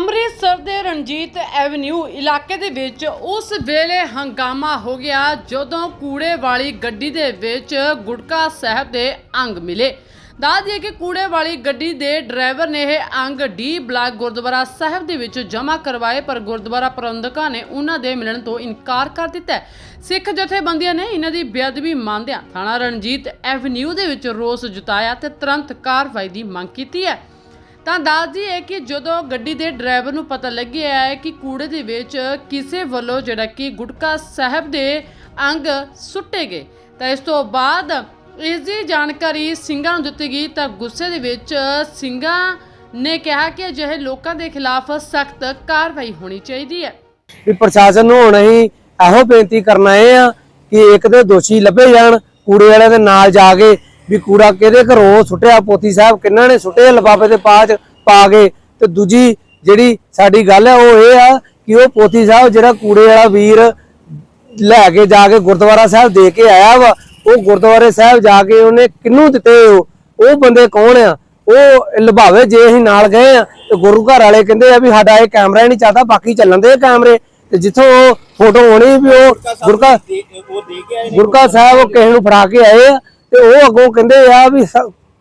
ਅੰਮ੍ਰਿਤਸਰ ਦੇ ਰਣਜੀਤ ਐਵਨਿਊ ਇਲਾਕੇ ਦੇ ਵਿੱਚ ਉਸ ਵੇਲੇ ਹੰਗਾਮਾ ਹੋ ਗਿਆ ਜਦੋਂ ਕੂੜੇ ਵਾਲੀ ਗੱਡੀ ਦੇ ਵਿੱਚ ਗੁਟਕਾ ਸਾਹਿਬ ਦੇ ਅੰਗ ਮਿਲੇ। ਦੱਸ ਦਈਏ ਕਿ ਕੂੜੇ ਵਾਲੀ ਗੱਡੀ ਦੇ ਡਰਾਈਵਰ ਨੇ ਇਹ ਅੰਗ ਡੀ ਬਲਾਕ ਗੁਰਦੁਆਰਾ ਸਾਹਿਬ ਦੇ ਵਿੱਚ ਜਮ੍ਹਾਂ ਕਰਵਾਏ, ਪਰ ਗੁਰਦੁਆਰਾ ਪ੍ਰਬੰਧਕਾਂ ਨੇ ਉਹਨਾਂ ਦੇ ਮਿਲਣ ਤੋਂ ਇਨਕਾਰ ਕਰ ਦਿੱਤਾ ਸਿੱਖ ਜਥੇਬੰਦੀਆਂ ਨੇ ਇਹਨਾਂ ਦੀ ਬੇਅਦਬੀ ਮੰਨਦਿਆਂ ਥਾਣਾ ਰਣਜੀਤ ਐਵਨਿਊ ਦੇ ਵਿੱਚ ਰੋਸ ਜਤਾਇਆ ਤੇ ਤੁਰੰਤ ਕਾਰਵਾਈ ਦੀ ਮੰਗ ਕੀਤੀ ਹੈ। ਤਾਂ ਦੱਸਦੀ ਹੈ ਕਿ ਜਦੋਂ ਗੱਡੀ ਦੇ ਡਰਾਈਵਰ ਨੂੰ ਪਤਾ ਲੱਗਿਆ ਹੈ ਕਿ ਕੂੜੇ ਦੇ ਵਿੱਚ ਕਿਸੇ ਵੱਲੋਂ ਜਿਹੜਾ ਕਿ ਗੁਟਕਾ ਸਾਹਿਬ ਦੇ ਅੰਗ ਸੁੱਟੇ ਗਏ, ਤਾਂ ਇਸ ਤੋਂ ਬਾਅਦ ਇਸ ਦੀ ਜਾਣਕਾਰੀ ਸਿੰਘਾਂ ਨੂੰ ਦਿੱਤੀ ਗਈ, ਤਾਂ ਗੁੱਸੇ ਦੇ ਵਿੱਚ ਸਿੰਘਾਂ ਨੇ ਕਿਹਾ ਕਿ ਅਜਿਹੇ ਲੋਕਾਂ ਦੇ ਖਿਲਾਫ ਸਖਤ ਕਾਰਵਾਈ ਹੋਣੀ ਚਾਹੀਦੀ ਹੈ। ਵੀ ਪ੍ਰਸ਼ਾਸਨ ਨੂੰ ਹੁਣ ਅਸੀਂ ਇਹੋ ਬੇਨਤੀ ਕਰਨਾ ਆਏ ਆ ਕਿ ਇੱਕ ਤੇ ਦੋਸ਼ੀ ਲੱਭੇ ਜਾਣ, ਕੂੜੇ ਵਾਲਿਆਂ ਦੇ ਨਾਲ ਜਾ ਕੇ ਵੀ ਕੂੜਾ ਕਿਹਦੇ ਘਰੋਂ ਸੁੱਟਿਆ? ਪੋਤੀ ਸਾਹਿਬ ਕਿੰਨਾਂ ਨੇ ਸੁੱਟਿਆ ਲਿਫਾਫੇ ਦੇ ਪਾਚ ਪਾ ਕੇ ਤੇ ਦੂਜੀ ਜਿਹੜੀ ਸਾਡੀ ਗੱਲ ਹੈ, ਉਹ ਇਹ ਆ ਕਿ ਉਹ ਪੋਤੀ ਸਾਹਿਬ ਜਿਹੜਾ ਕੂੜੇ ਵਾਲਾ ਵੀਰ ਲੈ ਕੇ ਜਾ ਕੇ ਗੁਰਦੁਆਰਾ ਸਾਹਿਬ ਦੇ ਕੇ ਆਇਆ ਵਾ, ਉਹ ਗੁਰਦੁਆਰੇ ਸਾਹਿਬ ਜਾ ਕੇ ਉਹਨੇ ਕਿਹਨੂੰ ਦਿੱਤੇ ਉਹ? ਬੰਦੇ ਕੌਣ ਆ? ਉਹ ਲਭਾਵੇ ਜੇ ਅਸੀਂ ਨਾਲ ਗਏ ਆ, ਤੇ ਗੁਰੂ ਘਰ ਵਾਲੇ ਕਹਿੰਦੇ ਆ ਵੀ ਸਾਡਾ ਇਹ ਕੈਮਰਾ ਹੀ ਨਹੀਂ ਚੱਲਦਾ ਬਾਕੀ ਚੱਲਣ ਦੇ ਕੈਮਰੇ। ਤੇ ਜਿੱਥੋਂ ਉਹ ਫੋਟੋ ਹੋਣੀ ਵੀ ਉਹ ਗੁਰਕਾ ਗੁਰਕਾ ਸਾਹਿਬ ਉਹ ਕਿਸੇ ਨੂੰ ਫੜਾ ਕੇ ਆਏ ਆ ਤੇ ਉਹ ਅੱਗੋਂ ਕਹਿੰਦੇ ਆ ਵੀ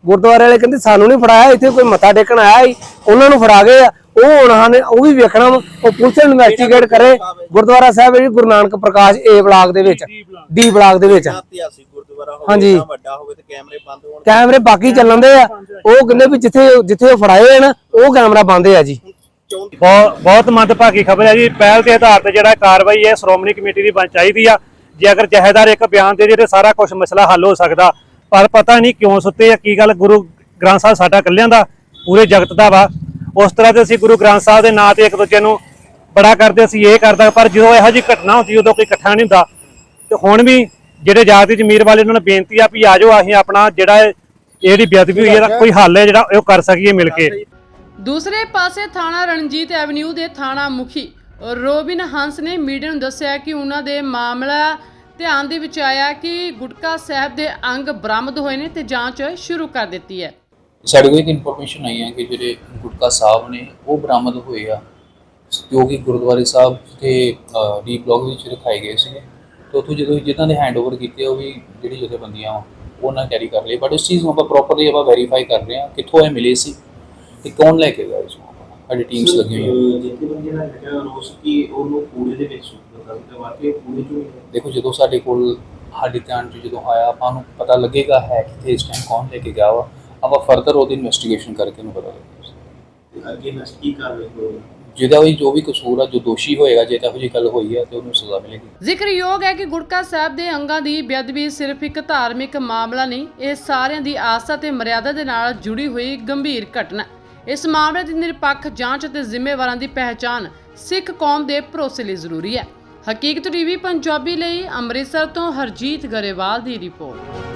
ਗੁਰਦੁਆਰੇ ਵਾਲੇ ਕਹਿੰਦੇ ਸਾਨੂੰ ਨਹੀਂ ਫੜਾਇਆ, ਇੱਥੇ ਕੋਈ ਮੱਥਾ ਟੇਕਣ ਆਇਆ ਸੀ, ਉਹਨਾਂ ਨੂੰ ਫੜਾ ਗਏ ਆ। ਉਹ ਹੁਣ ਨੇ ਉਹ ਵੀ ਵੇਖਣਾ ਉਹ ਪੁਲਿਸ ਇਨਵੈਸਟੀਗੇਟ ਕਰੇ, ਗੁਰਦੁਆਰਾ ਸਾਹਿਬ ਜਿਹੜੀ ਗੁਰੂ ਨਾਨਕ ਪ੍ਰਕਾਸ਼ ਏ ਬਲਾਕ ਦੇ ਵਿੱਚ ਡੀ ਬਲਾਕ ਦੇ ਵਿੱਚ। ਹਾਂਜੀ। ਕੈਮਰੇ ਬਾਕੀ ਚੱਲਣ ਦੇ ਆ। ਉਹ ਕਹਿੰਦੇ ਵੀ ਜਿੱਥੇ ਜਿੱਥੇ ਉਹ ਫੜਾਏ ਆ ਉਹ ਕੈਮਰਾ ਬੰਦ ਆ ਜੀ। ਬਹੁਤ ਬਹੁਤ ਮੰਦਭਾਗੀ ਖਬਰ ਹੈ ਜੀ। ਪਹਿਲ ਦੇ ਆਧਾਰ ਤੇ ਜਿਹੜਾ ਕਾਰਵਾਈ ਹੈ, ਸ਼੍ਰੋਮਣੀ ਕਮੇਟੀ ਦੀ ਬਣ ਚਾਹੀਦੀ ਆ। ਜੇ ਅਗਰ ਜਹੇਦਾਰ ਇੱਕ ਬਿਆਨ ਦੇ ਜਿਹੜੇ ਸਾਰਾ ਕੁਝ ਮਸਲਾ ਹੱਲ ਹੋ ਸਕਦਾ, ਪਰ ਪਤਾ ਨਹੀਂ ਕਿਉਂ ਸੁੱਤੇ ਆ, ਕੀ ਗੱਲ ਗੁਰੂ ਗ੍ਰੰਥ ਸਾਹਿਬ ਸਾਡਾ ਇਕੱਲਿਆਂ ਦਾ, ਪੂਰੇ ਜਗਤ ਦਾ ਵਾ। ਉਸ ਤਰ੍ਹਾਂ ਤੇ ਅਸੀਂ ਗੁਰੂ ਗ੍ਰੰਥ ਸਾਹਿਬ ਦੇ ਨਾਂ ਤੇ ਇੱਕ ਦੂਜੇ ਨੂੰ ਬੜਾ ਕਰਦੇ ਸੀ ਇਹ ਕਰਦਾ, ਪਰ ਜਦੋਂ ਇਹੋ ਜਿਹੀ ਘਟਨਾ ਹੁੰਦੀ, ਉਦੋਂ ਕੋਈ ਇਕੱਠਾ ਨਹੀਂ ਹੁੰਦਾ। ਤੇ ਹੁਣ ਵੀ ਜਿਹੜੇ ਜਾਤੀ ਜ਼ਮੀਰ ਵਾਲੇ ਉਹਨਾਂ ਨੂੰ ਬੇਨਤੀ ਆ ਵੀ ਆਜੋ, ਅਸੀਂ ਆਪਣਾ ਜਿਹੜਾ ਇਹ ਜਿਹੜੀ ਬੇਅਦਬੀ ਹੋਈ ਹੈ ਕੋਈ ਹੱਲ ਹੈ ਜਿਹੜਾ ਉਹ ਕਰ ਸਕੀਏ ਮਿਲ ਕੇ। ਦੂਸਰੇ ਪਾਸੇ ਥਾਣਾ ਰਣਜੀਤ ਐਵਨਿਊ ਦੇ ਥਾਣਾ ਮੁਖੀ ਰੋਬਿਨ ਹੰਸ ਨੇ ਮੀਡੀਆ ਨੂੰ ਦੱਸਿਆ ਕਿ ਉਹਨਾਂ ਦੇ ਮਾਮਲਾ ਧਿਆਨ ਦੇ ਵਿੱਚ ਆਇਆ ਕਿ ਗੁਟਕਾ ਸਾਹਿਬ ਦੇ ਅੰਗ ਬਰਾਮਦ ਹੋਏ ਨੇ ਤੇ ਜਾਂਚ ਸ਼ੁਰੂ ਕਰ ਦਿੱਤੀ ਹੈ। ਸਾਡੇ ਕੋਲ ਇੱਕ ਇਨਫੋਰਮੇਸ਼ਨ ਆਈ ਹੈ ਕਿ ਜਿਹੜੇ ਗੁਟਕਾ ਸਾਹਿਬ ਨੇ ਉਹ ਬਰਾਮਦ ਹੋਏ ਆ ਜੋ ਕਿ ਗੁਰਦੁਆਰੇ ਸਾਹਿਬ ਦੇ ਡੀ ਬਲੌਕ ਵਿੱਚ ਰਖਾਏ ਗਏ ਸੀਗੇ। ਤੇ ਉੱਥੋਂ ਜਦੋਂ ਜਿਨ੍ਹਾਂ ਨੇ ਹੈਂਡਓਵਰ ਕੀਤੇ ਉਹ ਵੀ ਜਿਹੜੀ ਜਥੇਬੰਦੀਆਂ ਵਾ, ਉਹਨਾਂ ਕੈਰੀ ਕਰ ਲਈ ਬਟ ਇਸ ਚੀਜ਼ ਨੂੰ ਆਪਾਂ ਪ੍ਰੋਪਰਲੀ ਆਪਾਂ ਵੈਰੀਫਾਈ ਕਰ ਰਹੇ ਹਾਂ ਕਿੱਥੋਂ ਇਹ ਮਿਲੇ ਸੀ ਤੇ ਕੌਣ ਲੈ ਕੇ ਗਿਆ ਇਸ ਨੂੰ। ਸਾਡੀ ਟੀਮਸ ਲੱਗੀ ਹੋਈਆਂ। ਜਿੱਥੇ ਬੰਦੇ ਦਾ ਹੈਗਾ ਰੋਸ ਕਿ ਉਹਨੂੰ ਕੂੜੇ ਦੇ ਵਿੱਚ ਸੁੱਟ ਦਿੱਤਾ ਤੇ ਵਾਕਈ ਕੂੜੇ ਚੋਂ। ਦੇਖੋ ਜਦੋਂ ਸਾਡੇ ਕੋਲ ਸਾਡੇ ਧਿਆਨ 'ਚ ਜਦੋਂ ਆਇਆ ਆਪਾਂ ਨੂੰ ਪਤਾ ਲੱਗੇਗਾ ਹੈ ਕਿੱਥੇ ਇਸ ਟਾਈਮ ਕੌਣ ਲੈ ਕੇ ਗਿਆ ਵਾ। ਆਪਾਂ ਫਰਦਰ ਉਹਦੀ ਇਨਵੈਸਟੀਗੇਸ਼ਨ ਕਰਕੇ ਨੂੰ ਪਤਾ ਲੱਗੇਗਾ। ਅੱਗੇ ਨੈਕਸਟ ਕੀ ਕਾਰਵਾਈ ਹੋਵੇਗੀ ਜਿਹਦਾ ਵੀ ਜੋ ਵੀ ਕਸੂਰ ਆ ਜੋ ਦੋਸ਼ੀ ਹੋਏਗਾ ਜੇ ਤਾਂ ਜਿਹੀ ਗੱਲ ਹੋਈ ਹੈ ਤੇ ਉਹਨੂੰ ਸਜ਼ਾ ਮਿਲੇਗੀ। ਜ਼ਿਕਰਯੋਗ ਹੈ ਕਿ ਗੁਟਕਾ ਸਾਹਿਬ ਦੇ ਅੰਗਾਂ ਦੀ ਬੇਅਦਬੀ ਸਿਰਫ ਇੱਕ ਧਾਰਮਿਕ ਮਾਮਲਾ ਨਹੀਂ ਇਹ ਸਾਰਿਆਂ ਦੀ ਆਸਥਾ ਤੇ ਮਰਿਆਦਾ ਦੇ ਨਾਲ ਜੁੜੀ ਹੋਈ ਗੰਭੀਰ ਘਟਨਾ ਹੈ। ਇਸ ਮਾਮਲੇ ਦੀ ਨਿਰਪੱਖ ਜਾਂਚ ਅਤੇ ਜ਼ਿੰਮੇਵਾਰਾਂ ਦੀ ਪਹਿਚਾਣ ਸਿੱਖ ਕੌਮ ਦੇ ਭਰੋਸੇ ਲਈ ਜ਼ਰੂਰੀ ਹੈ। ਹਕੀਕਤ ਟੀਵੀ, ਪੰਜਾਬੀ ਲਈ ਅੰਮ੍ਰਿਤਸਰ ਤੋਂ ਹਰਜੀਤ ਗਰੇਵਾਲ ਦੀ ਰਿਪੋਰਟ।